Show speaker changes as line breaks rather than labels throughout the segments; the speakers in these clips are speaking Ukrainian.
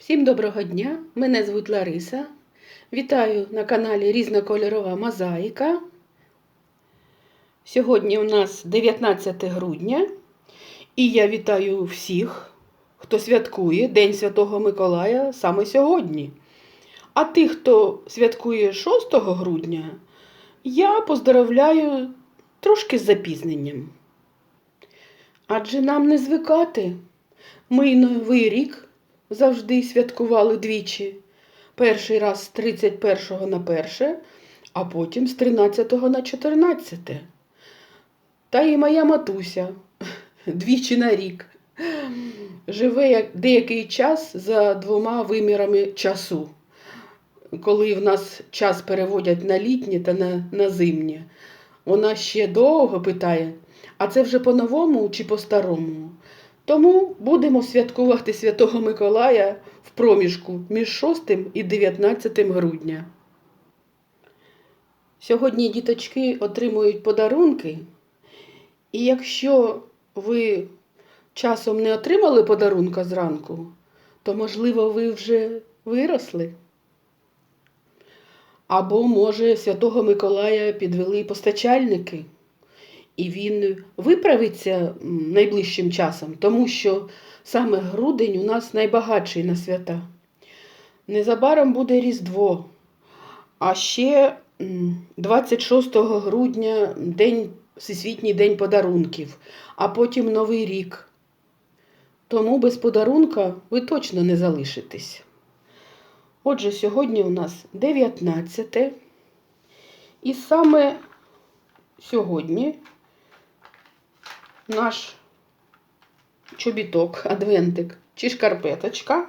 Всім доброго дня! Мене звуть Лариса. Вітаю на каналі Різнокольорова Мозаїка. Сьогодні у нас 19 грудня, і я вітаю всіх, хто святкує День Святого Миколая саме сьогодні. А тих, хто святкує 6 грудня, я поздоровляю трошки з запізненням. Адже нам не звикати. Ми Новий рік завжди святкували двічі. Перший раз з 31 на 1, а потім з 13 на 14. Та і моя матуся двічі на рік. Живе деякий час за двома вимірами часу, коли в нас час переводять на літнє та на, на зимнє. Вона ще довго питає, а це вже по-новому чи по-старому? Тому будемо святкувати Святого Миколая в проміжку між 6 і 19 грудня. Сьогодні діточки отримують подарунки, і якщо ви часом не отримали подарунка зранку, то, можливо, ви вже виросли. Або, може, Святого Миколая підвели постачальники і він виправиться найближчим часом, тому що саме грудень у нас найбагатший на свята. Незабаром буде Різдво, а ще 26 грудня день, Всесвітній день подарунків, а потім Новий рік. Тому без подарунка ви точно не залишитесь. Отже, сьогодні у нас 19. І саме сьогодні наш чобіток, адвентик чи шкарпеточка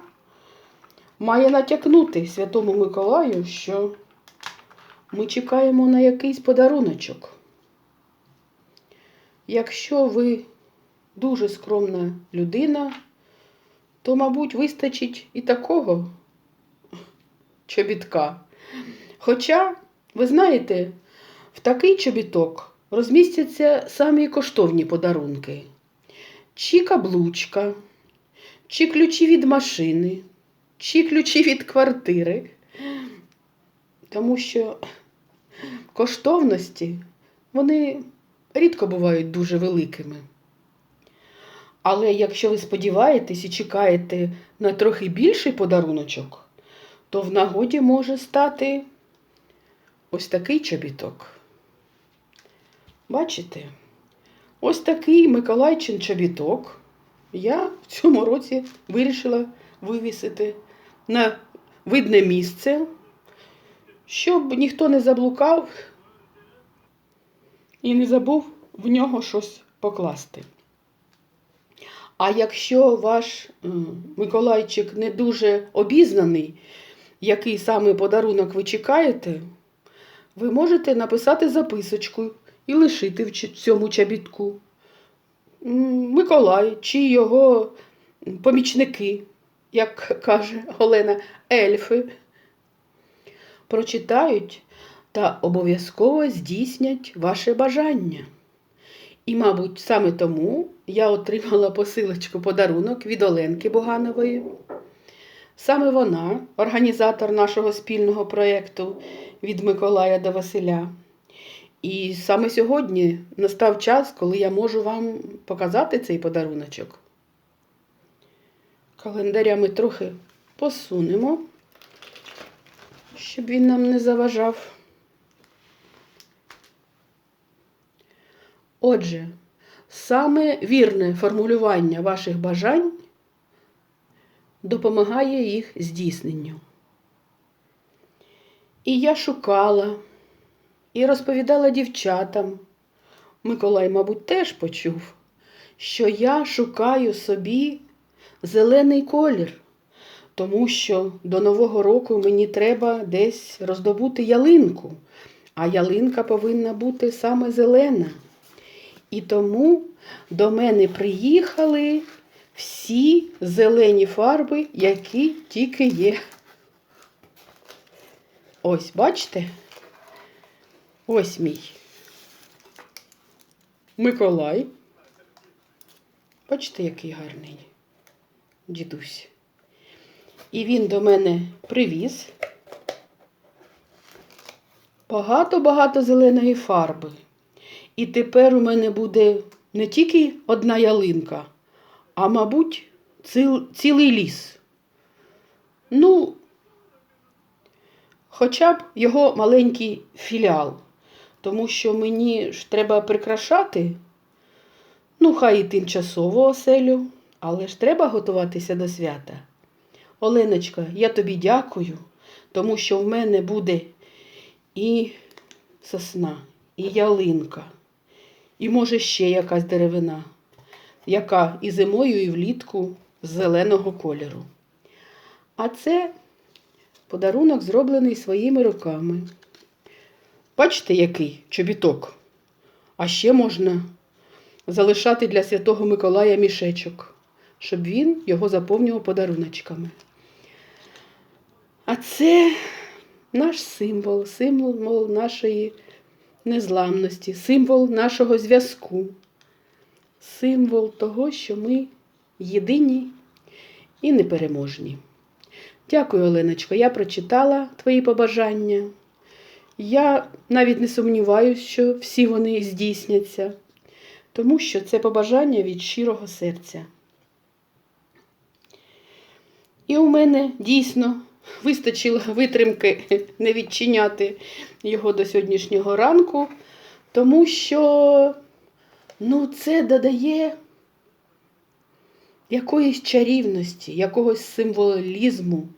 має натякнути Святому Миколаю, що ми чекаємо на якийсь подаруночок. Якщо ви дуже скромна людина, то, мабуть, вистачить і такого чобітка. Хоча, ви знаєте, в такий чобіток розмістяться самі коштовні подарунки. Чи каблучка, чи ключі від машини, чи ключі від квартири. Тому що коштовності вони рідко бувають дуже великими. Але якщо ви сподіваєтесь і чекаєте на трохи більший подаруночок, то в нагоді може стати ось такий чобіток. Бачите? Ось такий Миколайчин чобіток я в цьому році вирішила вивісити на видне місце, щоб ніхто не заблукав і не забув в нього щось покласти. А якщо ваш Миколайчик не дуже обізнаний, який саме подарунок ви чекаєте, ви можете написати записочку і лишити в цьому чобітку. Миколай чи його помічники, як каже Олена, ельфи, прочитають та обов'язково здійснять ваше бажання. І, мабуть, саме тому я отримала посилочку подарунок від Оленки Боганової. Саме вона, організатор нашого спільного проєкту від Миколая до Василя. І саме сьогодні настав час, коли я можу вам показати цей подаруночок. Календаря ми трохи посунемо, щоб він нам не заважав. Отже, саме вірне формулювання ваших бажань допомагає їх здійсненню. І я шукала і розповідала дівчатам. Миколай, мабуть, теж почув, що я шукаю собі зелений колір, тому що до Нового року мені треба десь роздобути ялинку, а ялинка повинна бути саме зелена. І тому до мене приїхали всі зелені фарби, які тільки є. Ось, бачите? Ось мій Миколай. Бачите, який гарний дідусь. І він до мене привіз багато-багато зеленої фарби. І тепер у мене буде не тільки одна ялинка, а, мабуть, ціл, цілий ліс. Ну, хоча б його маленький філіал. Тому що мені ж треба прикрашати, ну, хай і тимчасово оселю, але ж треба готуватися до свята. Оленочка, я тобі дякую, тому що в мене буде і сосна, і ялинка, і може ще якась деревина, яка і зимою, і влітку з зеленого кольору. А це подарунок зроблений своїми руками. Бачите, який чобіток? А ще можна залишати для Святого Миколая мішечок, щоб він його заповнював подаруночками. А це наш символ, символ нашої незламності, символ нашого зв'язку, символ того, що ми єдині і непереможні. Дякую, Оленочко. Я прочитала твої побажання. Я навіть не сумніваюся, що всі вони здійсняться, тому що це побажання від щирого серця. І у мене дійсно вистачило витримки не відчиняти його до сьогоднішнього ранку, тому що ну, це додає якоїсь чарівності, якогось символізму,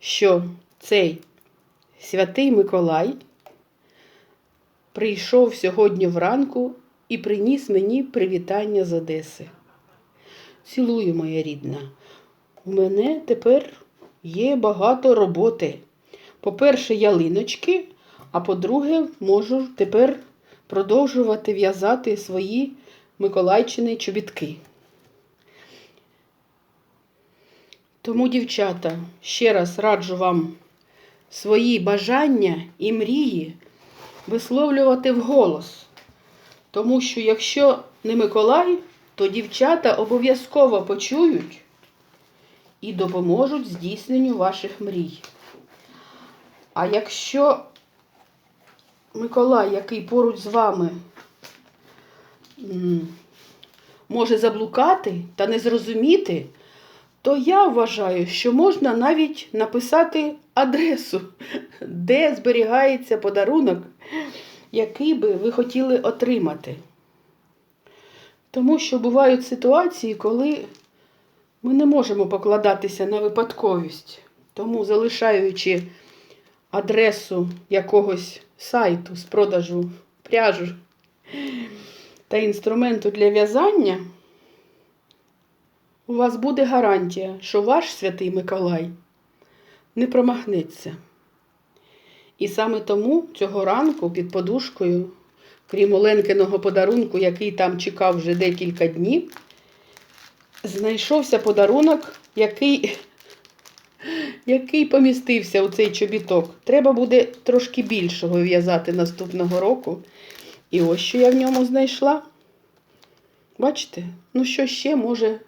що цей святий Миколай прийшов сьогодні вранку і приніс мені привітання з Одеси. Цілую, моя рідна. У мене тепер є багато роботи. По-перше, ялиночки, а по-друге, можу тепер продовжувати в'язати свої Миколайчини чобітки. Тому, дівчата, ще раз раджу вам свої бажання і мрії висловлювати вголос. Тому що якщо не Миколай, то дівчата обов'язково почують і допоможуть здійсненню ваших мрій. А якщо Миколай, який поруч з вами, може заблукати та не зрозуміти, то я вважаю, що можна навіть написати адресу, де зберігається подарунок, який би ви хотіли отримати. Тому що бувають ситуації, коли ми не можемо покладатися на випадковість. Тому, залишаючи адресу якогось сайту з продажу пряжу та інструменту для в'язання, у вас буде гарантія, що ваш святий Миколай не промахнеться. І саме тому цього ранку під подушкою, крім Оленкиного подарунку, який там чекав вже декілька днів, знайшовся подарунок, який який помістився у цей чобіток. Треба буде трошки більшого в'язати наступного року. І ось що я в ньому знайшла. Бачите? Ну, що ще може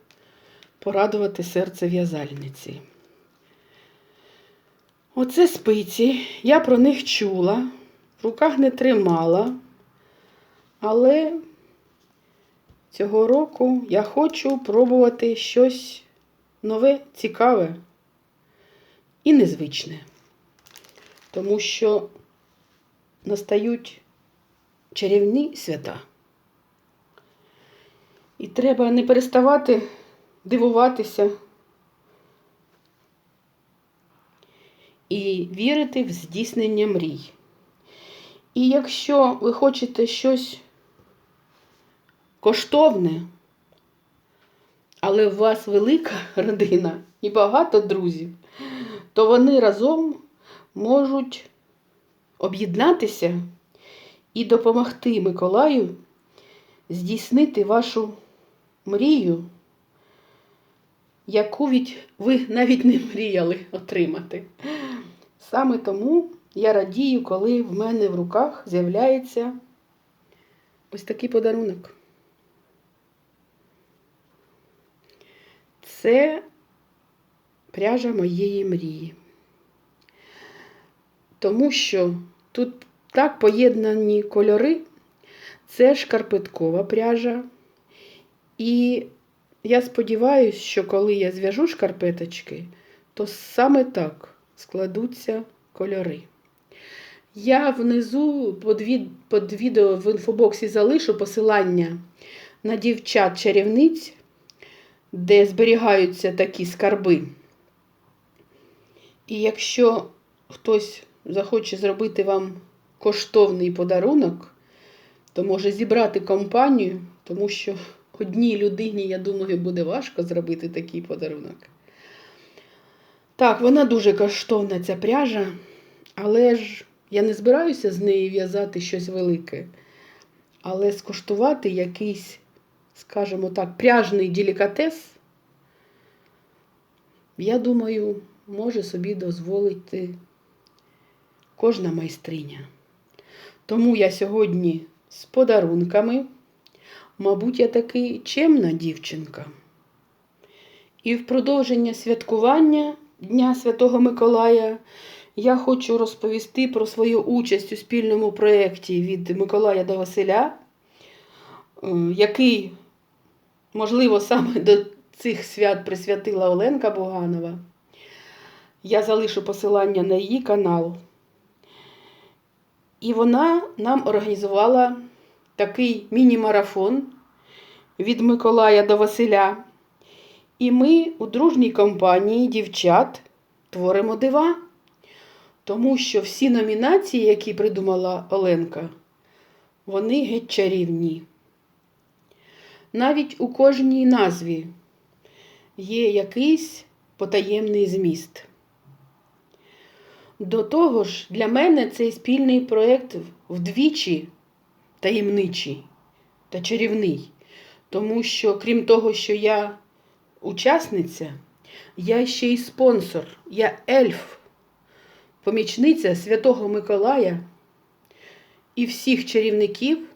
порадувати серце в'язальниці? Оце спиці, я про них чула, в руках не тримала, але цього року я хочу пробувати щось нове, цікаве і незвичне, тому що настають чарівні свята. І треба не переставати дивуватися і вірити в здійснення мрій. І якщо ви хочете щось коштовне, але у вас велика родина і багато друзів, то вони разом можуть об'єднатися і допомогти Миколаю здійснити вашу мрію, яку ви навіть не мріяли отримати. Саме тому я радію, коли в мене в руках з'являється ось такий подарунок. Це пряжа моєї мрії. Тому що тут так поєднані кольори. Це шкарпеткова пряжа. І я сподіваюся, що коли я зв'яжу шкарпеточки, то саме так складуться кольори. Я внизу під, від, під відео в інфобоксі залишу посилання на дівчат-чарівниць, де зберігаються такі скарби. І якщо хтось захоче зробити вам коштовний подарунок, то може зібрати компанію, тому що одній людині, я думаю, буде важко зробити такий подарунок. Так, вона дуже коштовна, ця пряжа, але ж я не збираюся з неї в'язати щось велике. Але скуштувати якийсь, скажімо так, пряжний делікатес, я думаю, може собі дозволити кожна майстриня. Тому я сьогодні з подарунками, мабуть, я таки чемна дівчинка. І в продовження святкування Дня Святого Миколая я хочу розповісти про свою участь у спільному проєкті від Миколая до Василя, е, який, можливо, саме до цих свят присвятила Оленка Буганова. Я залишу посилання на її канал. І вона нам організувала такий міні-марафон від Миколая до Василя. І ми у дружній компанії дівчат творимо дива. Тому що всі номінації, які придумала Оленка, вони геть чарівні. Навіть у кожній назві є якийсь потаємний зміст. До того ж, для мене цей спільний проєкт вдвічі таємничий та чарівний. Тому що, крім того, що я учасниця, я ще й спонсор, я ельф, помічниця Святого Миколая і всіх чарівників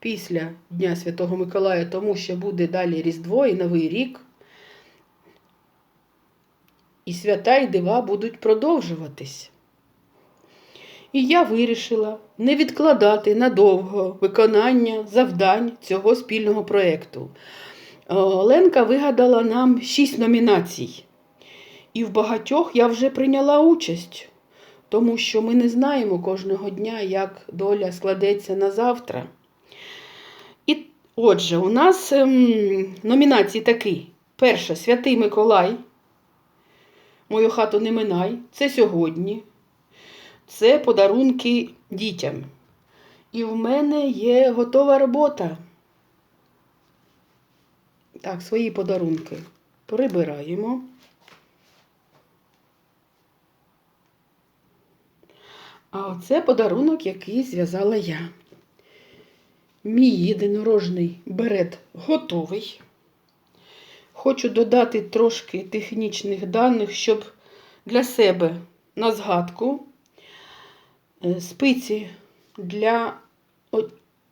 після Дня Святого Миколая, тому що буде далі Різдво і Новий рік. І свята і дива будуть продовжуватись. І я вирішила не відкладати надовго виконання завдань цього спільного проєкту. Оленка вигадала нам шість номінацій. І в багатьох я вже прийняла участь, тому що ми не знаємо кожного дня, як доля складеться на завтра. І отже, у нас ем, номінації такі. Перша Святий Миколай. Мою хату не минай. Це сьогодні. Це подарунки дітям. І в мене є готова робота. Так, свої подарунки прибираємо. А оце подарунок, який зв'язала я. Мій єдинорожний берет готовий. Хочу додати трошки технічних даних, щоб для себе на згадку спиці для,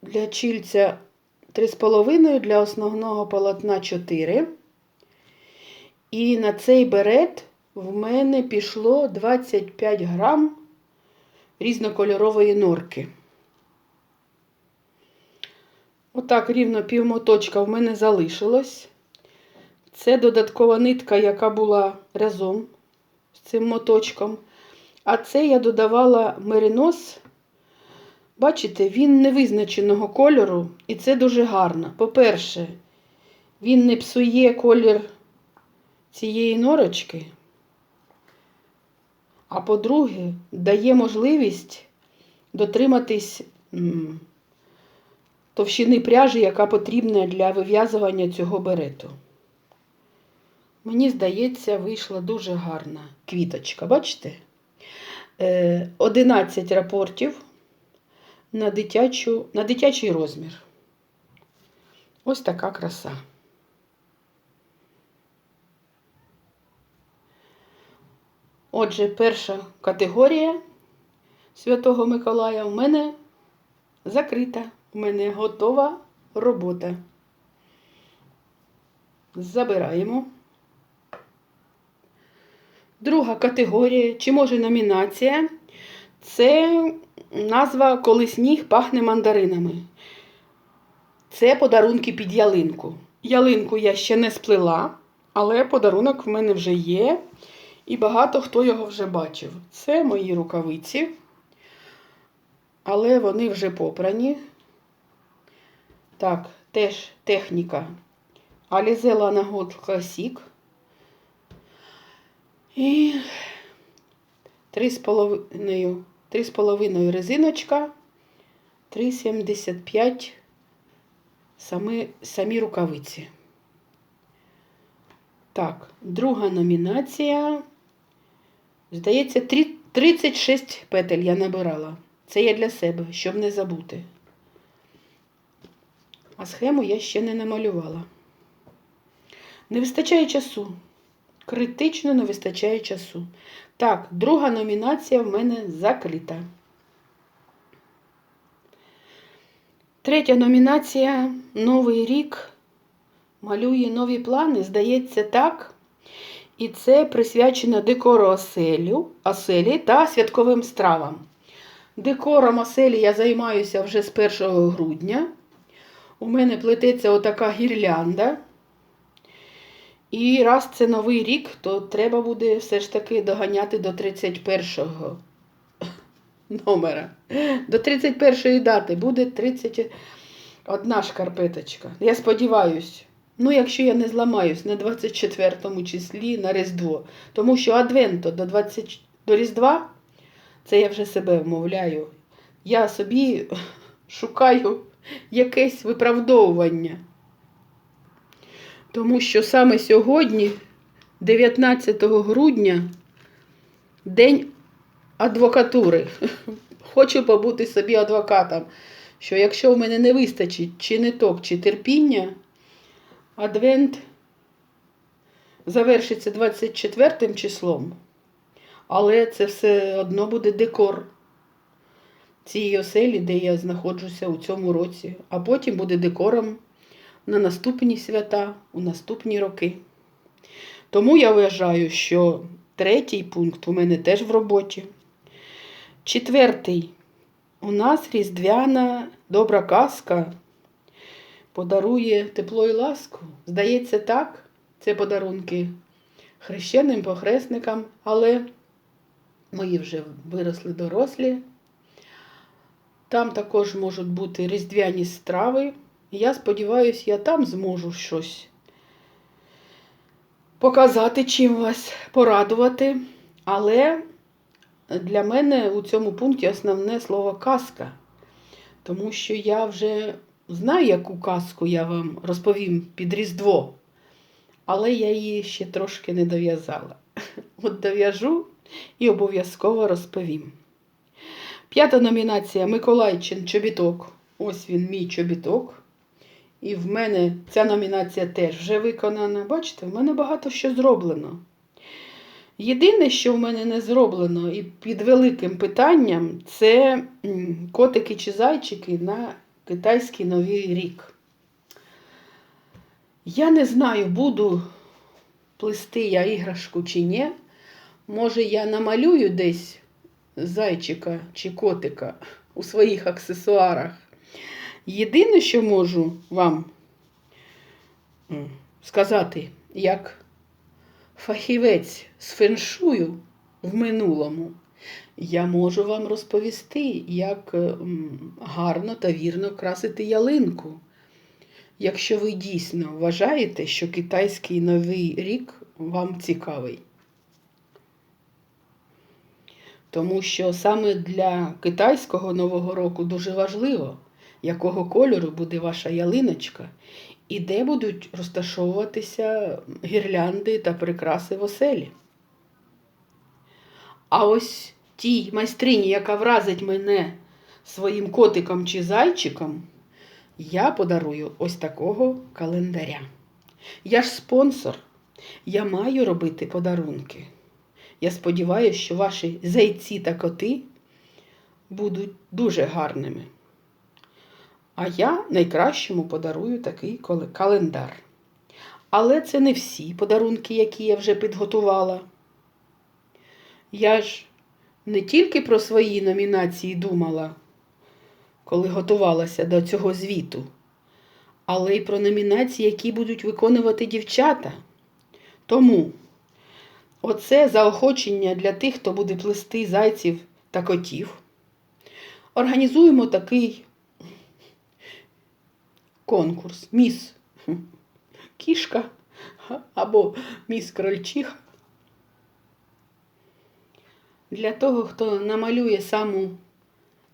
для чільця 3,5, для основного полотна 4. І на цей берет в мене пішло 25 грам різнокольорової норки. Отак рівно півмоточка в мене залишилось. Це додаткова нитка, яка була разом з цим моточком. А це я додавала меринос. Бачите, він невизначеного кольору, і це дуже гарно. По-перше, він не псує колір цієї норочки. А по-друге, дає можливість дотриматись товщини пряжі, яка потрібна для вив'язування цього берету. Мені здається, вийшла дуже гарна квіточка, бачите? 11 рапортів на, дитячу, на дитячий розмір. Ось така краса. Отже, перша категорія Святого Миколая у мене закрита. У мене готова робота. Забираємо. Друга категорія, чи може номінація, це назва Коли сніг пахне мандаринами. Це подарунки під ялинку. Ялинку я ще не сплела, але подарунок в мене вже є. І багато хто його вже бачив. Це мої рукавиці, але вони вже попрані. Так, теж техніка. Lana Gold Classic. І 3,5 3,5 резиночка, 3,75 самі, самі рукавиці. Так, друга номінація. Здається, трі- 36 петель я набирала. Це я для себе, щоб не забути. А схему я ще не намалювала. Не вистачає часу. Критично не вистачає часу. Так, друга номінація в мене закрита. Третя номінація Новий рік малює нові плани. Здається, так. І це присвячено декору оселю, оселі та святковим стравам. Декором оселі я займаюся вже з 1 грудня. У мене плететься отака гірлянда. І раз це новий рік, то треба буде все ж таки доганяти до 31-го номера. До 31-ї дати буде 31 шкарпеточка. Я сподіваюсь. Ну, якщо я не зламаюсь на 24 числі на Різдво. Тому що Адвенто до 20, до Різдва, це я вже себе вмовляю. Я собі шукаю якесь виправдовування. Тому що саме сьогодні, 19 грудня, день адвокатури. Хочу побути собі адвокатом, що якщо в мене не вистачить чи ниток, чи терпіння, адвент завершиться 24 числом, але це все одно буде декор цієї оселі, де я знаходжуся у цьому році, а потім буде декором на наступні свята, у наступні роки. Тому я вважаю, що третій пункт у мене теж в роботі. Четвертий. У нас різдвяна добра казка подарує тепло і ласку. Здається, так, це подарунки хрещеним похресникам, але мої вже виросли дорослі. Там також можуть бути різдвяні страви. Я сподіваюся, я там зможу щось показати, чим вас порадувати. Але для мене у цьому пункті основне слово казка. Тому що я вже знаю, яку казку я вам розповім під Різдво. Але я її ще трошки не дов'язала. От дов'яжу і обов'язково розповім. П'ята номінація Миколайчин чобіток. Ось він, мій чобіток. І в мене ця номінація теж вже виконана. Бачите, в мене багато що зроблено. Єдине, що в мене не зроблено, і під великим питанням, це котики чи зайчики на китайський новий рік. Я не знаю, буду плести я іграшку чи ні. Може, я намалюю десь зайчика чи котика у своїх аксесуарах. Єдине, що можу вам сказати, як фахівець з феншую в минулому, я можу вам розповісти, як гарно та вірно красити ялинку. Якщо ви дійсно вважаєте, що китайський новий рік вам цікавий. Тому що саме для китайського нового року дуже важливо, якого кольору буде ваша ялиночка і де будуть розташовуватися гірлянди та прикраси в оселі. А ось тій майстрині, яка вразить мене своїм котиком чи зайчиком, я подарую ось такого календаря. Я ж спонсор, я маю робити подарунки. Я сподіваюся, що ваші зайці та коти будуть дуже гарними. А я найкращому подарую такий календар. Але це не всі подарунки, які я вже підготувала. Я ж не тільки про свої номінації думала, коли готувалася до цього звіту, але й про номінації, які будуть виконувати дівчата. Тому оце заохочення для тих, хто буде плести зайців та котів. Організуємо такий конкурс. Міс кішка або міс крольчиха. Для того, хто намалює саму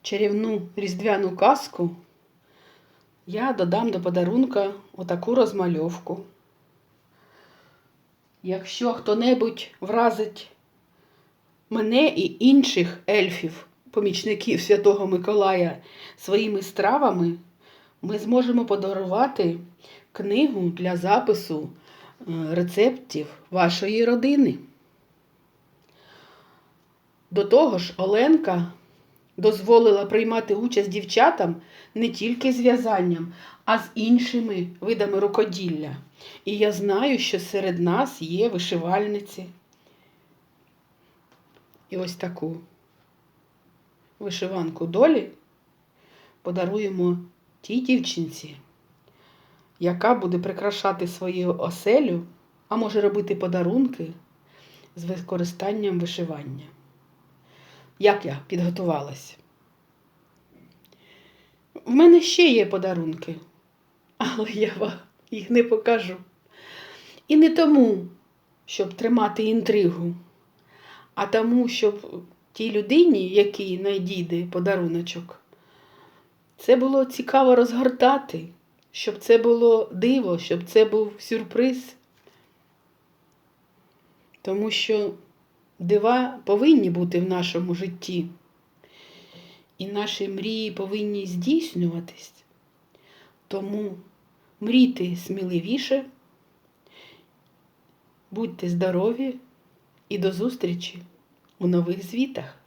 чарівну різдвяну казку, я додам до подарунка отаку розмальовку. Якщо хто-небудь вразить мене і інших ельфів, помічників Святого Миколая своїми стравами, ми зможемо подарувати книгу для запису е, рецептів вашої родини. До того ж, Оленка дозволила приймати участь дівчатам не тільки з в'язанням, а з іншими видами рукоділля. І я знаю, що серед нас є вишивальниці. І ось таку вишиванку долі подаруємо тій дівчинці, яка буде прикрашати свою оселю, а може робити подарунки з використанням вишивання. Як я підготувалась? В мене ще є подарунки, але я вам їх не покажу. І не тому, щоб тримати інтригу, а тому, щоб тій людині, якій надійде подаруночок, це було цікаво розгортати, щоб це було диво, щоб це був сюрприз. Тому що дива повинні бути в нашому житті. І наші мрії повинні здійснюватись. Тому мрійте сміливіше, будьте здорові і до зустрічі у нових звітах.